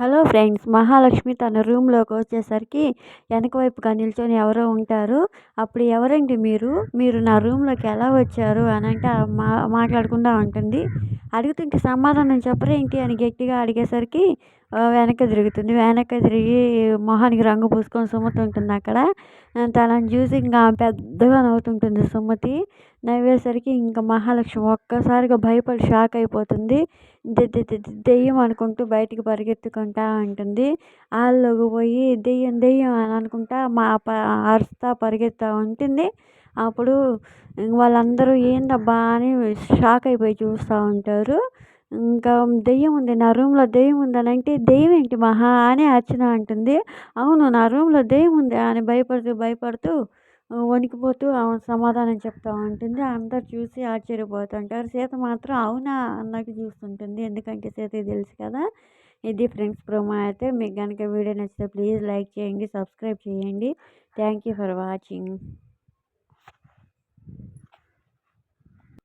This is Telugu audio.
హలో ఫ్రెండ్స్ మహాలక్ష్మి తన రూమ్లోకి వచ్చేసరికి వెనక వైపుగా నిల్చొని ఎవరో ఉంటారు. అప్పుడు ఎవరండి మీరు? మీరు నా రూమ్లోకి ఎలా వచ్చారు? అని అంటే మా మాట్లాడకుండా ఉంటుంది. అడుగుతుంటే సమాధానం చెప్పరా ఇంటి అని గట్టిగా అడిగేసరికి వెనక్కి తిరుగుతుంది. వెనక్కి తిరిగి మొహానికి రంగు పూసుకొని సుమతి ఉంటుంది అక్కడ. తనని చూసి ఇంకా పెద్దగా నవ్వుతుంటుంది సుమతి. నవ్వేసరికి ఇంకా మహాలక్ష్మి ఒక్కసారిగా భయపడి షాక్ అయిపోతుంది. దెయ్యం అనుకుంటూ బయటికి పరిగెత్తుకుంటా ఉంటుంది. హాల్లోకి పోయి దెయ్యం దెయ్యం అని అనుకుంటా మా అరుస్తా పరిగెత్తా ఉంటుంది. అప్పుడు వాళ్ళందరూ ఏందబ్బా అని షాక్ అయిపోయి చూస్తూ ఉంటారు. ఇంకా దెయ్యం ఉంది నా రూమ్లో దెయ్యం అని అంటే దెయ్యం ఏంటి మహా అని అర్చన అంటుంది. అవును నా రూమ్లో దెయ్యం ఉంది అని భయపడుతూ భయపడుతూ వణికిపోతూ ఆమె సమాధానం చెప్తూ ఉంటుంది. అందరు చూసి ఆశ్చర్యపోతుంటారు. సీత మాత్రం అవునా అన్నట్టు చూస్తుంటుంది. ఎందుకంటే సీతకి తెలుసు కదా. ఇది ఫ్రెండ్స్ ప్రోమో అయితే మీకు కనుక వీడియో నచ్చితే ప్లీజ్ లైక్ చేయండి సబ్స్క్రైబ్ చేయండి. Thank you for watching.